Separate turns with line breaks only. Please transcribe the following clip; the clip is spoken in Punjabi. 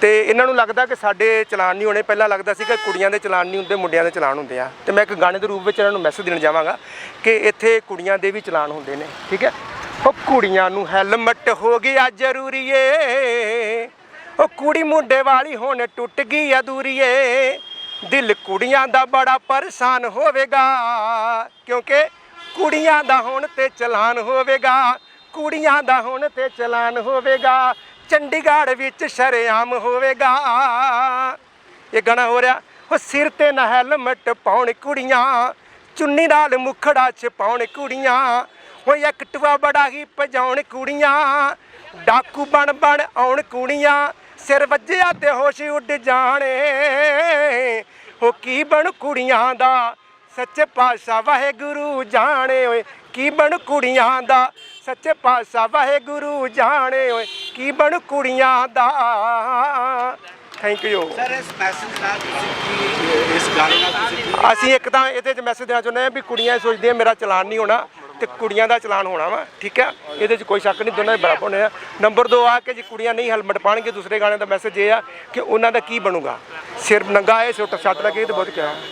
ਤੇ ਇਹਨਾਂ ਨੂੰ ਲੱਗਦਾ ਕਿ ਸਾਡੇ ਚਲਾਨ ਨਹੀਂ ਹੋਣੇ। ਪਹਿਲਾਂ ਲੱਗਦਾ ਸੀ ਕਿ ਕੁੜੀਆਂ ਦੇ ਚਲਾਨ ਨਹੀਂ ਹੁੰਦੇ, ਮੁੰਡਿਆਂ ਦੇ ਚਲਾਨ ਹੁੰਦੇ ਆ। ਤੇ ਮੈਂ ਇੱਕ ਗਾਣੇ ਦੇ ਰੂਪ ਵਿੱਚ ਇਹਨਾਂ ਨੂੰ ਮੈਸੇਜ ਦੇਣ ਜਾਵਾਂਗਾ ਕਿ ਇੱਥੇ ਕੁੜੀਆਂ ਦੇ ਵੀ ਚਲਾਨ ਹੁੰਦੇ ਨੇ, ਠੀਕ ਹੈ? ਉਹ ਕੁੜੀਆਂ ਨੂੰ ਹੈਲਮਟ ਹੋ ਗਿਆ ਜ਼ਰੂਰੀ ਏ ਉਹ ਕੁੜੀ ਮੁੰਡੇ ਵਾਲੀ ਹੁਣ ਟੁੱਟ ਗਈ ਅਧੂਰੀ ਏ ਦਿਲ ਕੁੜੀਆਂ ਦਾ ਬੜਾ ਪਰੇਸ਼ਾਨ ਹੋਵੇਗਾ, ਕਿਉਂਕਿ ਕੁੜੀਆਂ ਦਾ ਹੁਣ ਤੇ ਚਲਾਨ ਹੋਵੇਗਾ। ਕੁੜੀਆਂ ਦਾ ਹੁਣ ਤੇ ਚਲਾਨ ਹੋਵੇਗਾ। ਚੰਡੀਗੜ੍ਹ ਵਿੱਚ ਸ਼ਰੇਆਮ ਹੋਵੇਗਾ। ਇਹ ਗਾਣਾ ਹੋ ਰਿਹਾ, ਉਹ ਸਿਰ ਤੇ ਨਾ ਹੈਲਮਟ ਪਾਉਣ ਕੁੜੀਆਂ, ਚੁੰਨੀ ਨਾਲ ਮੁਖੜਾ ਚ ਪਾਉਣ ਕੁੜੀਆਂ, ਉਹ ਐਕਟਵਾ ਬੜਾ ਹੀ ਭਜਾਉਣ ਕੁੜੀਆਂ, ਡਾਕੂ ਬਣ ਬਣ ਆਉਣ ਕੁੜੀਆਂ, ਸਿਰ ਵੱਜਿਆ ਤੇ ਹੋਸ਼ ਉੱਡ ਜਾਣੇ। ਉਹ ਕੀ ਬਣ ਕੁੜੀਆਂ ਦਾ, ਸੱਚੇ ਪਾਤਸ਼ਾਹ ਵਾਹਿਗੁਰੂ ਜਾਣੇ ਓਏ। ਕੀ ਬਣ ਕੁੜੀਆਂ ਦਾ, ਸੱਚੇ ਪਾਤਸ਼ਾਹ ਵਾਹਿਗੁਰੂ ਜਾਣੇ ਓਏ। ਕੀ ਬਣ ਕੁੜੀਆਂ ਦਾ? ਥੈਂਕ ਯੂ
ਸਰ ਇਸ ਮੈਸੇਜ ਨਾਲ ਤੁਸੀਂ ਕੀ ਇਸ ਗਾਣੇ ਨਾਲ ਤੁਸੀਂ ਕੀ
ਅਸੀਂ ਇੱਕ ਤਾਂ ਇਹਦੇ 'ਚ ਮੈਸੇਜ ਦੇਣਾ ਚਾਹੁੰਦੇ ਹਾਂ ਵੀ ਕੁੜੀਆਂ ਸੋਚਦੀਆਂ ਮੇਰਾ ਚਲਾਨ ਨਹੀਂ ਹੋਣਾ ਤੇ ਕੁੜੀਆਂ ਦਾ ਚਲਾਨ ਹੋਣਾ ਵਾ ਠੀਕ ਹੈ ਇਹਦੇ 'ਚ ਕੋਈ ਸ਼ੱਕ ਨਹੀਂ ਦੋਨਾਂ ਦੇ ਬਰਾਬਰ ਹੋਣੇ ਆ। ਨੰਬਰ 2 ਆ ਕਿ ਜੇ ਕੁੜੀਆਂ ਨਹੀਂ ਹੈਲਮਟ ਪਾਣਗੇ ਦੂਸਰੇ ਗਾਣੇ ਦਾ ਮੈਸੇਜ ਇਹ ਆ ਕਿ ਉਹਨਾਂ ਦਾ ਕੀ ਬਣੂਗਾ? ਸਿਰ ਨੰਗਾ ਹੈ ਸੁੱਟ ਛੱਟ ਲੱਗੇ ਤੇ ਬਹੁਤ ਕਿਹਾ